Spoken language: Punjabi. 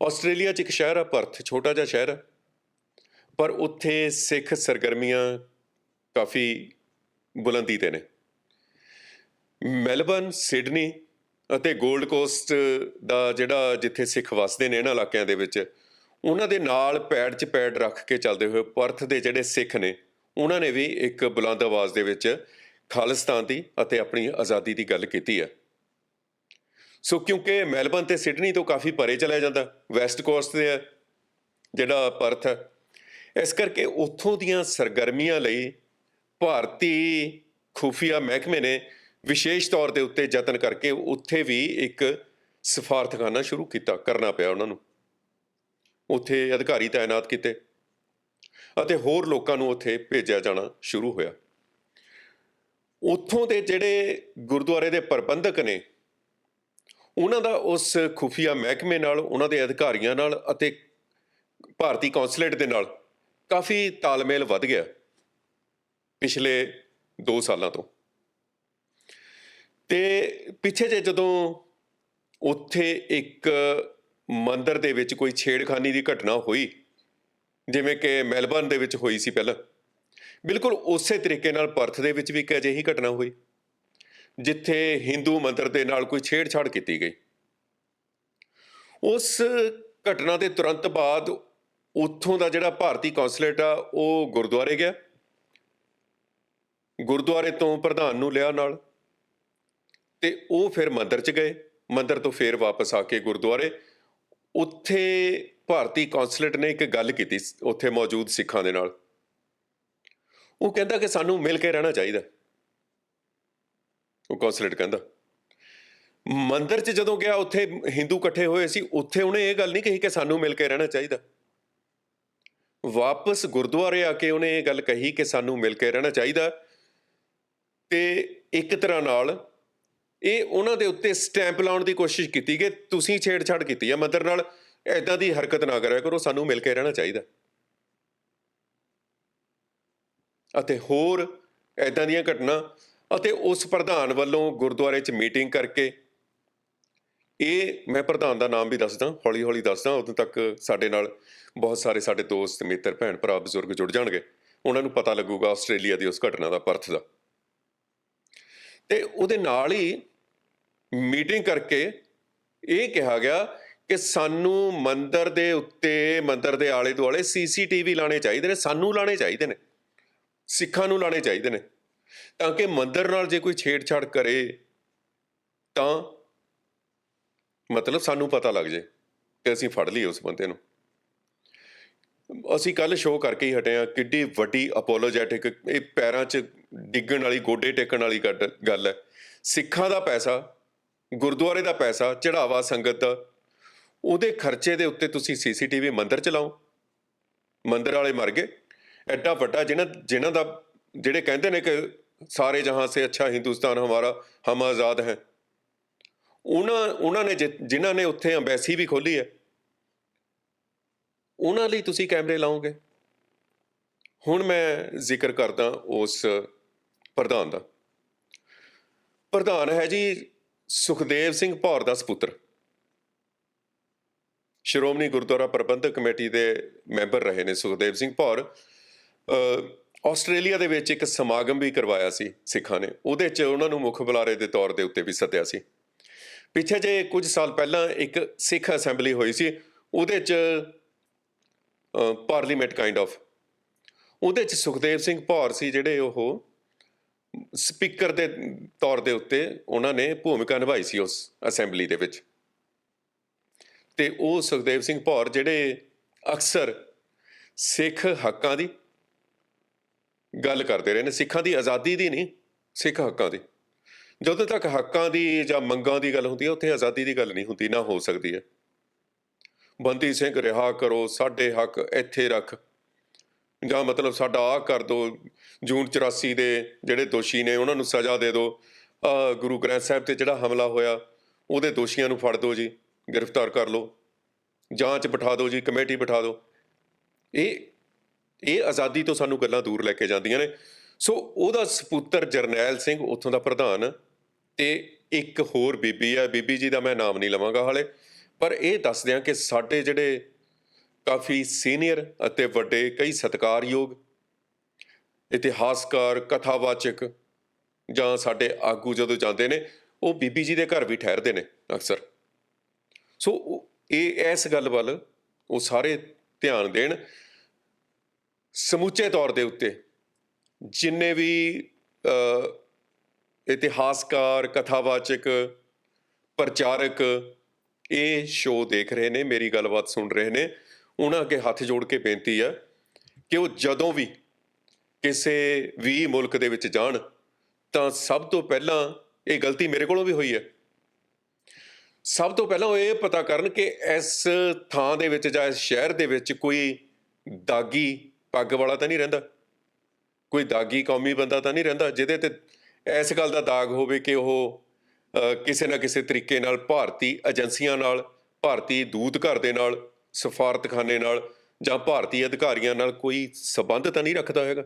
ਆਸਟ੍ਰੇਲੀਆ 'ਚ ਇੱਕ ਸ਼ਹਿਰ ਆ ਪਰਥ ਛੋਟਾ ਜਿਹਾ ਸ਼ਹਿਰ ਆ। ਪਰ ਉੱਥੇ ਸਿੱਖ ਸਰਗਰਮੀਆਂ ਕਾਫੀ ਬੁਲੰਦੀ ਤੇ ਨੇ। ਮੈਲਬਨ ਸਿਡਨੀ ਅਤੇ 골ਡ ਕੋਸਟ ਦਾ ਜਿਹੜਾ ਜਿੱਥੇ ਸਿੱਖ ਵਸਦੇ ਨੇ ਇਹਨਾਂ ਇਲਾਕਿਆਂ ਦੇ ਵਿੱਚ, ਉਹਨਾਂ ਦੇ ਨਾਲ ਪੈੜ 'ਚ ਪੈੜ ਰੱਖ ਕੇ ਚੱਲਦੇ ਹੋਏ ਪਰਥ ਦੇ ਜਿਹੜੇ ਸਿੱਖ ਨੇ, ਉਹਨਾਂ ਨੇ ਵੀ ਇੱਕ ਬੁਲੰਦ ਆਵਾਜ਼ ਦੇ ਵਿੱਚ ਖਾਲਿਸਤਾਨ ਦੀ ਅਤੇ ਆਪਣੀ ਆਜ਼ਾਦੀ ਦੀ ਗੱਲ ਕੀਤੀ ਹੈ ਸੋ ਕਿਉਂਕਿ ਮੈਲਬਨ ਤੇ ਸਿਡਨੀ ਤੋਂ ਕਾਫੀ ਪਰੇ ਚਲਿਆ ਜਾਂਦਾ। ਵੈਸਟ ਕੋਸਟ ਤੇ ਹੈ, ਜਿਹੜਾ ਪਰਥ ਹੈ। ਇਸ ਕਰਕੇ ਉੱਥੋਂ ਦੀਆਂ ਸਰਗਰਮੀਆਂ ਲਈ ਭਾਰਤੀ ਖੂਫੀਆ ਮਹਿਕਮੇ ਨੇ ਵਿਸ਼ੇਸ਼ ਤੌਰ ਦੇ ਉੱਤੇ ਯਤਨ ਕਰਕੇ ਉੱਥੇ ਵੀ ਇੱਕ ਸਫਾਰਤਖਾਨਾ ਸ਼ੁਰੂ ਕੀਤਾ, ਕਰਨਾ ਪਿਆ ਉਹਨਾਂ ਨੂੰ। ਉੱਥੇ ਅਧਿਕਾਰੀ ਤਾਇਨਾਤ ਕੀਤੇ ਅਤੇ ਹੋਰ ਲੋਕਾਂ ਨੂੰ ਉੱਥੇ ਭੇਜਿਆ ਜਾਣਾ ਸ਼ੁਰੂ ਹੋਇਆ। ਉੱਥੋਂ ਦੇ ਜਿਹੜੇ ਗੁਰਦੁਆਰੇ ਦੇ ਪ੍ਰਬੰਧਕ ਨੇ ਉਹਨਾਂ ਦਾ ਉਸ ਖੁਫੀਆ ਮਹਿਕਮੇ ਨਾਲ, ਉਹਨਾਂ ਦੇ ਅਧਿਕਾਰੀਆਂ ਨਾਲ ਅਤੇ ਭਾਰਤੀ ਕੌਂਸੂਲੇਟ ਦੇ ਨਾਲ ਕਾਫੀ ਤਾਲਮੇਲ ਵੱਧ ਗਿਆ ਪਿਛਲੇ 2 ਸਾਲਾਂ ਤੋਂ। ਤੇ ਪਿੱਛੇ ਜੇ ਜਦੋਂ ਉੱਥੇ ਇੱਕ ਮੰਦਰ ਦੇ ਵਿੱਚ ਕੋਈ ਛੇੜਖਾਨੀ ਦੀ ਘਟਨਾ ਹੋਈ, ਜਿਵੇਂ ਕਿ ਮੈਲਬਰਨ ਦੇ ਵਿੱਚ ਹੋਈ ਸੀ ਪਹਿਲਾਂ, ਬਿਲਕੁਲ ਉਸੇ ਤਰੀਕੇ ਨਾਲ ਪਰਥ ਦੇ ਵਿੱਚ ਵੀ ਇੱਕ ਅਜਿਹੀ ਘਟਨਾ ਹੋਈ। ਜਿੱਥੇ ਹਿੰਦੂ ਮੰਦਰ ਦੇ ਨਾਲ ਕੋਈ ਛੇੜਛਾੜ ਕੀਤੀ ਗਈ। ਉਸ ਘਟਨਾ ਦੇ ਤੁਰੰਤ ਬਾਅਦ ਉੱਥੋਂ ਦਾ ਜਿਹੜਾ ਭਾਰਤੀ ਕੌਂਸਲੇਟ ਆ, ਉਹ ਗੁਰਦੁਆਰੇ ਗਿਆ। ਗੁਰਦੁਆਰੇ ਤੋਂ ਪ੍ਰਧਾਨ ਨੂੰ ਲਿਆ ਨਾਲ ਤੇ ਉਹ ਫਿਰ ਮੰਦਰ 'ਚ ਗਏ। ਮੰਦਰ ਤੋਂ ਫੇਰ ਵਾਪਸ ਆ ਕੇ ਗੁਰਦੁਆਰੇ। ਉੱਥੇ ਭਾਰਤੀ ਕੌਂਸਲੇਟ ਨੇ ਇੱਕ ਗੱਲ ਕੀਤੀ ਉੱਥੇ ਮੌਜੂਦ ਸਿੱਖਾਂ ਦੇ ਨਾਲ। ਉਹ ਕਹਿੰਦਾ ਕਿ ਸਾਨੂੰ ਮਿਲ ਕੇ ਰਹਿਣਾ ਚਾਹੀਦਾ। ਉਹ ਕੌਂਸਲੇਟ ਕਹਿੰਦਾ, ਮੰਦਿਰ 'ਚ ਜਦੋਂ ਗਿਆ, ਉੱਥੇ ਹਿੰਦੂ ਇਕੱਠੇ ਹੋਏ ਸੀ, ਉੱਥੇ ਉਹਨੇ ਇਹ ਗੱਲ ਨਹੀਂ ਕਹੀ ਕਿ ਸਾਨੂੰ ਮਿਲ ਕੇ ਰਹਿਣਾ ਚਾਹੀਦਾ। ਵਾਪਸ ਗੁਰਦੁਆਰੇ ਆ ਕੇ ਉਹਨੇ ਇਹ ਗੱਲ ਕਹੀ ਕਿ ਸਾਨੂੰ ਮਿਲ ਕੇ ਰਹਿਣਾ ਚਾਹੀਦਾ। ਤੇ ਇੱਕ ਤਰ੍ਹਾਂ ਨਾਲ ਇਹ ਉਹਨਾਂ ਦੇ ਉੱਤੇ ਸਟੈਂਪ ਲਾਉਣ ਦੀ ਕੋਸ਼ਿਸ਼ ਕੀਤੀ ਕਿ ਤੁਸੀਂ ਛੇੜਛਾੜ ਕੀਤੀ ਹੈ ਮੰਦਰ ਨਾਲ ਐਦਾਂ ਦੀ ਹਰਕਤ ਨਾ ਕਰਿਆ ਕਰੋ, ਸਾਨੂੰ ਮਿਲ ਕੇ ਰਹਿਣਾ ਚਾਹੀਦਾ। ਅਤੇ ਹੋਰ ਐਦਾਂ ਦੀਆਂ ਘਟਨਾ ਅਤੇ ਉਸ ਪ੍ਰਧਾਨ ਵੱਲੋਂ ਗੁਰਦੁਆਰੇ 'ਚ ਮੀਟਿੰਗ ਕਰਕੇ ਇਹ ਮੈਂ ਪ੍ਰਧਾਨ ਦਾ ਨਾਮ ਵੀ ਦੱਸਦਾ ਹੌਲੀ ਹੌਲੀ ਦੱਸਦਾ, ਉਦੋਂ ਤੱਕ ਸਾਡੇ ਨਾਲ ਬਹੁਤ ਸਾਰੇ ਸਾਡੇ ਦੋਸਤ, ਮਿੱਤਰ ਭੈਣ ਭਰਾ ਬਜ਼ੁਰਗ ਜੁੜ ਜਾਣਗੇ। ਉਹਨਾਂ ਨੂੰ ਪਤਾ ਲੱਗੂਗਾ ਆਸਟ੍ਰੇਲੀਆ ਦੀ ਉਸ ਘਟਨਾ ਦਾ ਪਰਥ ਦਾ। ਤੇ ਉਹਦੇ ਨਾਲ ਹੀ ਮੀਟਿੰਗ ਕਰਕੇ ਇਹ ਕਿਹਾ ਗਿਆ ਕਿ ਸਾਨੂੰ ਮੰਦਰ ਦੇ ਉੱਤੇ, ਮੰਦਰ ਦੇ ਆਲੇ ਦੁਆਲੇ ਸੀਸੀਟੀਵੀ ਲਾਣੇ ਚਾਹੀਦੇ ਨੇ, ਸਾਨੂੰ ਲਾਣੇ ਚਾਹੀਦੇ ਨੇ, ਸਿੱਖਾਂ ਨੂੰ ਲਾਣੇ ਚਾਹੀਦੇ ਨੇ। ਤਾਂ ਕਿ ਮੰਦਰ ਨਾਲ ਜੇ ਕੋਈ ਛੇੜਛਾੜ ਕਰੇ, ਤਾਂ ਮਤਲਬ ਸਾਨੂੰ ਪਤਾ ਲੱਗ ਜੇ ਕਿ ਅਸੀਂ ਫੜ ਲਈ ਉਸ ਬੰਦੇ ਨੂੰ। ਅਸੀਂ ਕੱਲ ਸ਼ੋਅ ਕਰਕੇ ਹੀ ਹਟੇ ਆ ਕਿੱਡੀ ਵੱਡੀ ਅਪੋਲੋਜੈਟਿਕ ਇਹ ਪੈਰਾਂ 'ਚ ਡਿੱਗਣ ਵਾਲੀ, ਗੋਡੇ ਟੇਕਣ ਵਾਲੀ ਗੱਲ- ਗੱਲ ਹੈ। ਸਿੱਖਾਂ ਦਾ ਪੈਸਾ, ਗੁਰਦੁਆਰੇ ਦਾ ਪੈਸਾ ਚੜਾਵਾ ਸੰਗਤ ਦਾ, ਉਹਦੇ ਖਰਚੇ ਦੇ ਉੱਤੇ ਤੁਸੀਂ ਸੀਸੀਟੀਵੀ ਮੰਦਰ ਚਲਾਓ ਮੰਦਰ ਵਾਲੇ ਮਰ ਗਏ। ਐਡਾ ਵੱਡਾ ਜਿਹਨਾਂ ਜਿਹਨਾਂ ਦਾ ਜਿਹੜੇ ਕਹਿੰਦੇ ਨੇ ਕਿ ਸਾਰੇ ਜਹਾਂ ਸੇ ਅੱਛਾ ਹਿੰਦੁਸਤਾਨ ਹਮਾਰਾ, ਹਮ ਆਜ਼ਾਦ ਹੈ। ਉਹਨਾਂ ਉਹਨਾਂ ਨੇ ਜਿ- ਜਿਨ੍ਹਾਂ ਨੇ ਉੱਥੇ ਐਮਬੈਸੀ ਵੀ ਖੋਲੀ ਹੈ, ਉਹਨਾਂ ਲਈ ਤੁਸੀਂ ਕੈਮਰੇ ਲਾਓਗੇ? ਹੁਣ ਮੈਂ ਜ਼ਿਕਰ ਕਰਦਾ ਉਸ ਪ੍ਰਧਾਨ ਦਾ। ਪ੍ਰਧਾਨ ਹੈ ਜੀ ਸੁਖਦੇਵ ਸਿੰਘ ਭੌਰ ਦਾ ਸੁਪੁੱਤਰ। ਸ਼੍ਰੋਮਣੀ ਗੁਰਦੁਆਰਾ ਪ੍ਰਬੰਧਕ ਕਮੇਟੀ ਦੇ ਮੈਂਬਰ ਰਹੇ ਨੇ ਸੁਖਦੇਵ ਸਿੰਘ ਭੌਰ। ਆਸਟ੍ਰੇਲੀਆ ਦੇ ਵਿੱਚ ਇੱਕ ਸਮਾਗਮ ਵੀ ਕਰਵਾਇਆ ਸੀ ਸਿੱਖਾਂ ਨੇ। ਉਹਦੇ 'ਚ ਉਹਨਾਂ ਨੂੰ ਮੁੱਖ ਬੁਲਾਰੇ ਦੇ ਤੌਰ ਦੇ ਉੱਤੇ ਵੀ ਸੱਦਿਆ ਸੀ। ਪਿੱਛੇ ਜੇ ਕੁਝ ਸਾਲ ਪਹਿਲਾਂ ਇੱਕ ਸਿੱਖ ਅਸੈਂਬਲੀ ਹੋਈ ਸੀ, ਉਹਦੇ 'ਚ ਪਾਰਲੀਮੈਂਟ ਕਾਈਂਡ ਆਫ ਉਹਦੇ 'ਚ ਸੁਖਦੇਵ ਸਿੰਘ ਭੌਰ ਸੀ ਜਿਹੜੇ ਉਹ ਸਪੀਕਰ ਦੇ ਤੌਰ ਦੇ ਉੱਤੇ ਉਹਨਾਂ ਨੇ ਭੂਮਿਕਾ ਨਿਭਾਈ ਸੀ ਉਸ ਅਸੈਂਬਲੀ ਦੇ ਵਿੱਚ। ਤੇ ਉਹ ਸੁਖਦੇਵ ਸਿੰਘ ਭੌਰ ਜਿਹੜੇ ਅਕਸਰ ਸਿੱਖ ਹੱਕਾਂ ਦੀ ਗੱਲ ਕਰਦੇ ਰਹੇ ਨੇ, ਸਿੱਖਾਂ ਦੀ ਆਜ਼ਾਦੀ ਦੀ ਨਹੀਂ, ਸਿੱਖ ਹੱਕਾਂ ਦੀ। ਜਦੋਂ ਤੱਕ ਹੱਕਾਂ ਦੀ ਜਾਂ ਮੰਗਾਂ ਦੀ ਗੱਲ ਹੁੰਦੀ ਹੈ, ਉੱਥੇ ਆਜ਼ਾਦੀ ਦੀ ਗੱਲ ਨਹੀਂ ਹੁੰਦੀ, ਨਾ ਹੋ ਸਕਦੀ ਹੈ। ਬੰਦੀ ਸਿੰਘ, ਰਿਹਾ ਕਰੋ, ਸਾਡੇ ਹੱਕ ਇੱਥੇ ਰੱਖ। ਜਾਂ ਮਤਲਬ ਸਾਡਾ ਆ ਕਰ ਦੋ, ਜੂਨ 84 ਦੇ ਜਿਹੜੇ ਦੋਸ਼ੀ ਨੇ, ਉਹਨਾਂ ਨੂੰ ਸਜ਼ਾ ਦੇ ਦਿਓ ਆ ਗੁਰੂ ਗ੍ਰੰਥ ਸਾਹਿਬ ਤੇ ਜਿਹੜਾ ਹਮਲਾ ਹੋਇਆ, ਉਹਦੇ ਦੋਸ਼ੀਆਂ ਨੂੰ ਫੜ ਦਿਓ ਜੀ, ਗ੍ਰਿਫਤਾਰ ਕਰ ਲਓ। ਜਾਂਚ ਬਿਠਾ ਦਿਓ ਜੀ, ਕਮੇਟੀ ਬਿਠਾ ਦਿਓ ਇਹ ਇਹ ਆਜ਼ਾਦੀ ਤੋਂ ਸਾਨੂੰ ਗੱਲਾਂ ਦੂਰ ਲੈ ਕੇ ਜਾਂਦੀਆਂ ਨੇ। ਸੋ ਉਹਦਾ ਸਪੁੱਤਰ ਜਰਨੈਲ ਸਿੰਘ ਉੱਥੋਂ ਦਾ ਪ੍ਰਧਾਨ ਤੇ ਇੱਕ ਹੋਰ ਬੀਬੀ ਹੈ ਬੀਬੀ ਜੀ ਦਾ ਮੈਂ ਨਾਮ ਨਹੀਂ ਲਵਾਂਗਾ ਹਾਲੇ। ਪਰ ਇਹ ਦੱਸਦੇ ਹਾਂ ਕਿ ਸਾਡੇ ਜਿਹੜੇ ਕਾਫੀ ਸੀਨੀਅਰ ਅਤੇ ਵੱਡੇ ਕਈ ਸਤਿਕਾਰਯੋਗ, ਇਤਿਹਾਸਕਾਰ, ਕਥਾਵਾਚਕ ਜਾਂ ਸਾਡੇ ਆਗੂ ਜਦੋਂ ਜਾਂਦੇ ਨੇ, ਉਹ ਬੀਬੀ ਜੀ ਦੇ ਘਰ ਵੀ ਠਹਿਰਦੇ ਨੇ ਅਕਸਰ। ਸੋ ਇਹ ਇਸ ਗੱਲ ਵੱਲ ਉਹ ਸਾਰੇ ਧਿਆਨ ਦੇਣ ਸਮੁੱਚੇ ਤੌਰ ਦੇ ਉੱਤੇ ਜਿੰਨੇ ਵੀ ਇਤਿਹਾਸਕਾਰ, ਕਥਾਵਾਚਕ, ਪ੍ਰਚਾਰਕ ਇਹ ਸ਼ੋਅ ਦੇਖ ਰਹੇ ਨੇ, ਮੇਰੀ ਗੱਲਬਾਤ ਸੁਣ ਰਹੇ ਨੇ, ਉਹਨਾਂ ਅੱਗੇ ਹੱਥ ਜੋੜ ਕੇ ਬੇਨਤੀ ਹੈ ਕਿ ਉਹ ਜਦੋਂ ਵੀ ਕਿਸੇ ਵੀ ਮੁਲਕ ਦੇ ਵਿੱਚ ਜਾਣ, ਤਾਂ ਸਭ ਤੋਂ ਪਹਿਲਾਂ ਇਹ ਗਲਤੀ ਮੇਰੇ ਕੋਲੋਂ ਵੀ ਹੋਈ ਹੈ। ਸਭ ਤੋਂ ਪਹਿਲਾਂ ਉਹ ਇਹ ਪਤਾ ਕਰਨ ਕਿ ਇਸ ਥਾਂ ਦੇ ਵਿੱਚ ਜਾਂ ਇਸ ਸ਼ਹਿਰ ਦੇ ਵਿੱਚ ਕੋਈ ਦਾਗੀ ਪੱਗ ਵਾਲਾ ਤਾਂ ਨਹੀਂ ਰਹਿੰਦਾ। ਕੋਈ ਦਾਗੀ ਕੌਮੀ ਬੰਦਾ ਤਾਂ ਨਹੀਂ ਰਹਿੰਦਾ, ਜਿਹਦੇ ਤੇ ਇਸ ਗੱਲ ਦਾ ਦਾਗ ਹੋਵੇ ਕਿ ਉਹ ਕਿਸੇ ਨਾ ਕਿਸੇ ਤਰੀਕੇ ਨਾਲ ਭਾਰਤੀ ਏਜੰਸੀਆਂ ਨਾਲ, ਭਾਰਤੀ ਦੂਤ ਘਰ ਦੇ ਨਾਲ, ਸਫਾਰਤਖਾਨੇ ਨਾਲ ਜਾਂ ਭਾਰਤੀ ਅਧਿਕਾਰੀਆਂ ਨਾਲ ਕੋਈ ਸਬੰਧ ਤਾਂ ਨਹੀਂ ਰੱਖਦਾ ਹੋਵੇਗਾ